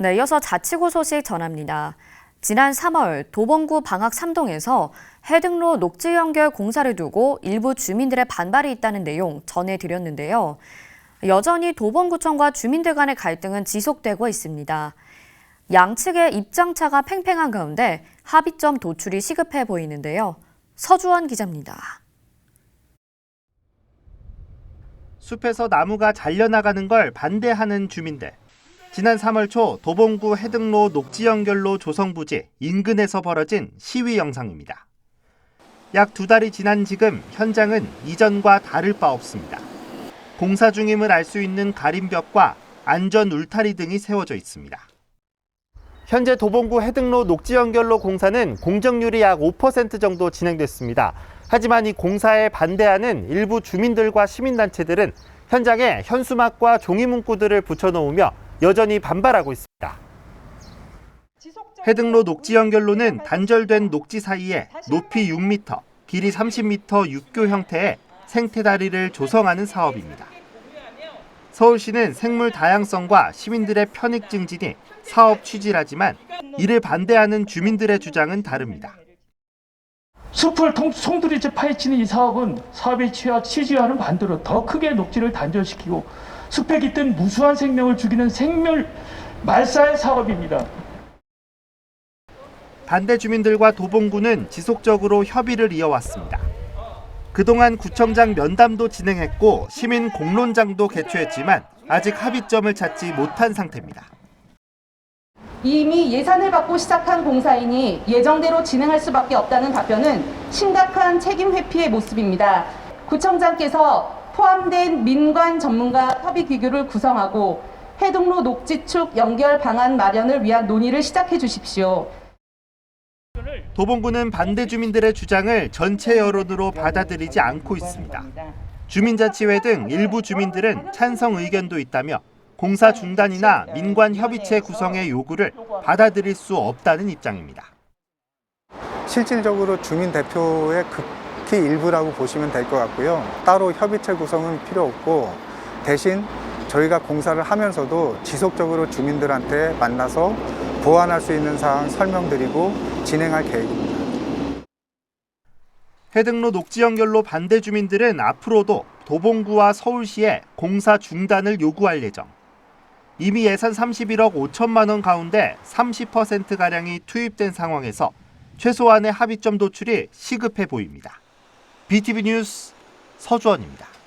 네, 이어서 자치구 소식 전합니다. 지난 3월 도봉구 방학 3동에서 해등로 녹지 연결 공사를 두고 일부 주민들의 반발이 있다는 내용 전해드렸는데요. 여전히 도봉구청과 주민들 간의 갈등은 지속되고 있습니다. 양측의 입장차가 팽팽한 가운데 합의점 도출이 시급해 보이는데요. 서주원 기자입니다. 숲에서 나무가 잘려나가는 걸 반대하는 주민들. 지난 3월 초 도봉구 해등로 녹지 연결로 조성 부지 인근에서 벌어진 시위 영상입니다. 약 두 달이 지난 지금 현장은 이전과 다를 바 없습니다. 공사 중임을 알 수 있는 가림벽과 안전 울타리 등이 세워져 있습니다. 현재 도봉구 해등로 녹지 연결로 공사는 공정률이 약 5% 정도 진행됐습니다. 하지만 이 공사에 반대하는 일부 주민들과 시민단체들은 현장에 현수막과 종이 문구들을 붙여놓으며 여전히 반발하고 있습니다. 해등로 녹지 연결로는 단절된 녹지 사이에 높이 6m, 길이 30m 육교 형태의 생태 다리를 조성하는 사업입니다. 서울시는 생물 다양성과 시민들의 편익 증진이 사업 취지라지만 이를 반대하는 주민들의 주장은 다릅니다. 숲을 통, 송두리째 파헤치는 이 사업은 사업의 취지와는 반대로 더 크게 녹지를 단절시키고 숲에 깃든 무수한 생명을 죽이는 생물 말살 사업입니다. 반대 주민들과 도봉구는 지속적으로 협의를 이어왔습니다. 그동안 구청장 면담도 진행했고 시민 공론장도 개최했지만 아직 합의점을 찾지 못한 상태입니다. 이미 예산을 받고 시작한 공사이니 예정대로 진행할 수밖에 없다는 답변은 심각한 책임 회피의 모습입니다. 구청장께서 포함된 민관 전문가 협의 기구를 구성하고 해동로 녹지축 연결 방안 마련을 위한 논의를 시작해 주십시오. 도봉구는 반대 주민들의 주장을 전체 여론으로 받아들이지 않고 있습니다. 주민자치회 등 일부 주민들은 찬성 의견도 있다며 공사 중단이나 민관 협의체 구성의 요구를 받아들일 수 없다는 입장입니다. 실질적으로 주민 대표의 극히 일부라고 보시면 될 것 같고요. 따로 협의체 구성은 필요 없고 대신 저희가 공사를 하면서도 지속적으로 주민들한테 만나서 보완할 수 있는 사항 설명드리고 진행할 계획입니다. 해등로 녹지 연결로 반대 주민들은 앞으로도 도봉구와 서울시에 공사 중단을 요구할 예정. 이미 예산 31억 5천만 원 가운데 30%가량이 투입된 상황에서 최소한의 합의점 도출이 시급해 보입니다. BTV 뉴스 서주원입니다.